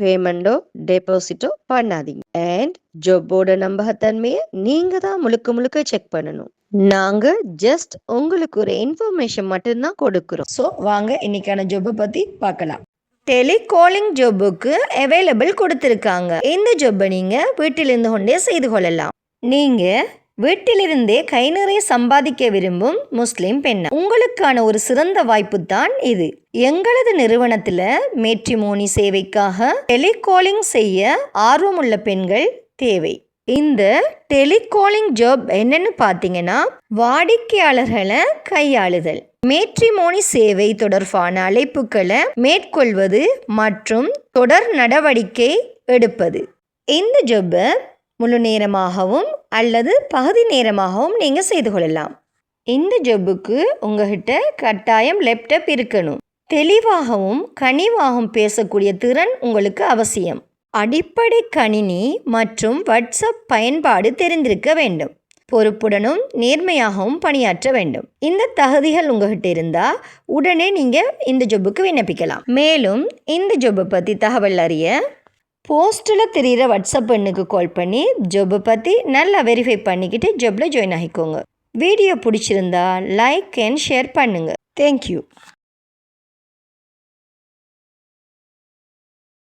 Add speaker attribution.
Speaker 1: பேமெண்டோ டெபாசிட்டோ பண்ணாதீங்க. அண்ட் ஜாப்போட நம்பகத்தன்மையை நீங்க தான் முழுக்க முழுக்க செக் பண்ணணும். நாங்க ஜஸ்ட் உங்களுக்கு ஒரு இன்ஃபர்மேஷன் மட்டும்தான் கொடுக்குறோம். ஸோ வாங்க இன்னைக்கான ஜாப்பை பத்தி பார்க்கலாம். டெலிகாலிங் ஜாபுக்கு அவைலபிள் கொடுத்துருக்காங்க. இந்த ஜாப்பை நீங்க வீட்டிலிருந்து கொண்டே செய்து கொள்ளலாம். நீங்க வீட்டிலிருந்தே கை நிறைய சம்பாதிக்க விரும்பும் முஸ்லிம் பெண் உங்களுக்கான ஒரு சிறந்த வாய்ப்பு தான் இது. எங்களது நிறுவனத்தில் மேட்ரிமோனி சேவைக்காக டெலிகாலிங் செய்ய ஆர்வமுள்ள பெண்கள் தேவை. இந்த டெலிகாலிங் ஜாப் என்னன்னு பார்த்தீங்கன்னா வாடிக்கையாளர்களை கையாளுதல். மேட்ரிமோனி சேவை தொடர்பான அழைப்புகளை மேற்கொள்வது மற்றும் தொடர் நடவடிக்கை எடுப்பது. இந்த ஜாப்பை முழு நேரமாகவும் அல்லது பகுதி நேரமாகவும் நீங்கள் செய்து கொள்ளலாம். இந்த ஜாப்புக்கு உங்ககிட்ட கட்டாயம் லேப்டாப் இருக்கணும். தெளிவாகவும் கனிவாகவும் பேசக்கூடிய திறன் உங்களுக்கு அவசியம். அடிப்படை கணினி மற்றும் வாட்ஸ்அப் பயன்பாடு தெரிந்திருக்க வேண்டும். பொறுப்புடனும் நேர்மையாகவும் பணியாற்ற வேண்டும். இந்த தகுதிகள் உங்ககிட்ட இருந்தால் உடனே நீங்கள் இந்த ஜொப்புக்கு விண்ணப்பிக்கலாம். மேலும் இந்த ஜொப்பை பற்றி தகவல் அறிய போஸ்ட்டில் தெரிகிற வாட்ஸ்அப் எண்ணுக்கு கால் பண்ணி ஜொப்பை பற்றி நல்லா வெரிஃபை பண்ணிக்கிட்டு ஜொப்பில் ஜாயின் ஆகிக்கோங்க. வீடியோ பிடிச்சிருந்தா லைக் அண்ட் ஷேர் பண்ணுங்கள் தேங்க்யூ